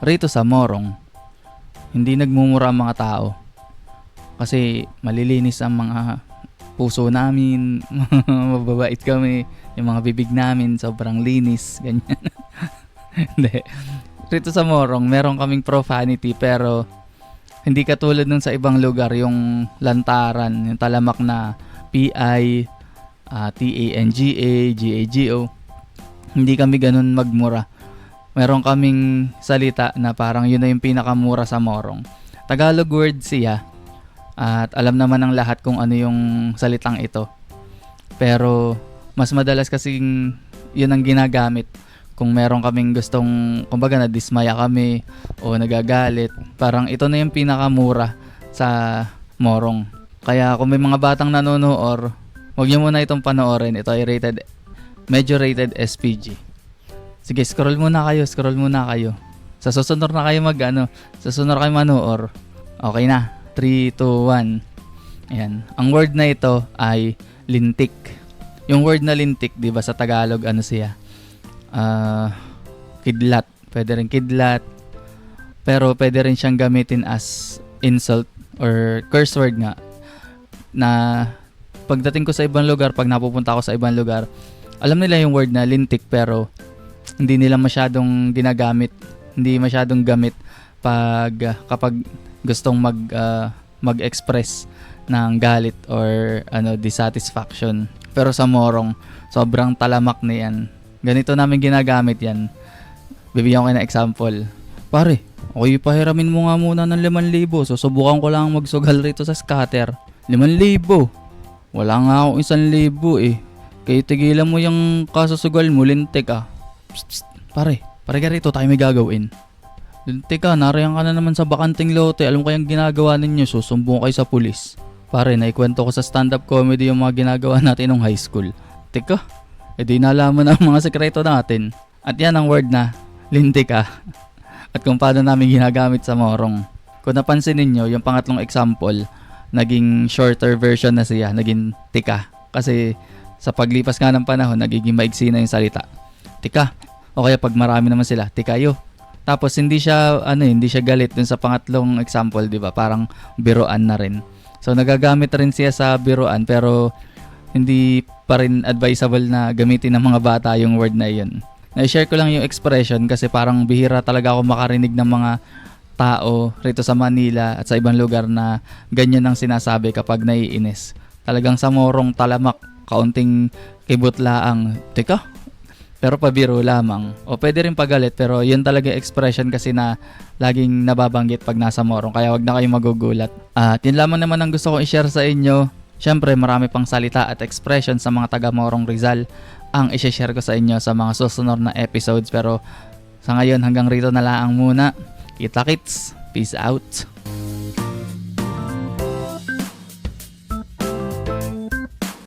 rito sa Morong, hindi nagmumura ang mga tao. Kasi malilinis ang mga puso namin, mababait kami, yung mga bibig namin sobrang linis, ganyan. Hindi. Rito sa Morong, meron kaming profanity pero hindi katulad nung sa ibang lugar, yung lantaran, yung talamak na PI, ah, T-A-N-G-A, G-A-G-O. Hindi kami ganun magmura. Meron kaming salita na parang yun na yung pinakamura sa Morong. Tagalog word siya. At alam naman ng lahat kung ano yung salitang ito. Pero mas madalas kasing yun ang ginagamit kung meron kaming gustong, kumbaga nadismaya kami o nagagalit. Parang ito na yung pinakamura sa Morong. Kaya kung may mga batang nanonood, huwag niyo muna itong panoorin. Ito ay rated, medyo rated SPG. Sige, scroll muna kayo, scroll muna kayo. Sa susunod na kayo mag ano, sa susunod kayo manoor. Okay na. 3, 2, 1. Ayan. Ang word na ito ay lintik. Yung word na lintik, di ba sa Tagalog, ano siya? Ah, kidlat. Pwede rin kidlat. Pero pwede rin siyang gamitin as insult or curse word nga. Na pagdating ko sa ibang lugar, pag napupunta ako sa ibang lugar, alam nila yung word na lintik pero hindi nila masyadong ginagamit, hindi masyadong gamit pag ah, kapag gustong mag ah, mag-express ng galit or ano dissatisfaction. Pero sa Morong, sobrang talamak na yan. Ganito namin ginagamit yan. Bibigyan ko ng example. Pare, okay pahiramin mo nga muna ng 5,000. Susubukan ko lang magsugal rito sa scatter. 5,000. Wala nga akong 1,000 eh. Kaya tigilan mo yung kasusugal mo, lintik ah. Psst, psst. Pare, pare ka rito, tayo may gagawin. Lintik ka, narayan ka na naman sa bakanting lote. Alam ko yung ginagawa ninyo, susumbong kayo sa pulis. Pare, naikwento ko sa stand-up comedy yung mga ginagawa natin nung high school. Teka, edi nalaman na ang mga sekreto natin. At yan ang word na, lintik ka. At kung paano namin ginagamit sa morong. Kung napansin ninyo, yung pangatlong example, naging shorter version na siya, naging tika. Kasi sa paglipas nga ng panahon, nagiging maigsi na yung salita. Tika. O kaya pag marami naman sila, tikayo. Tapos hindi siya ano eh, hindi siya galit dun sa pangatlong example, 'di ba? Parang biruan na rin. So nagagamit rin siya sa biruan pero hindi pa rin advisable na gamitin ng mga bata yung word na yun. Na-share ko lang yung expression kasi parang bihira talaga ako makarinig ng mga tao rito sa Manila at sa ibang lugar na ganyan ang sinasabi kapag naiinis. Talagang sa morong talamak, kaunting kibot laang. Teka, pero pabiro lamang. O pwede rin pagalit pero yun talaga expression kasi na laging nababanggit pag nasa morong kaya wag na kayong magugulat. At yun lamang naman ang gusto kong i-share sa inyo. Siyempre marami pang salita at expression sa mga taga Morong Rizal ang i-share ko sa inyo sa mga susunod na episodes pero sa ngayon hanggang rito na lang muna. Kita kits. Peace out.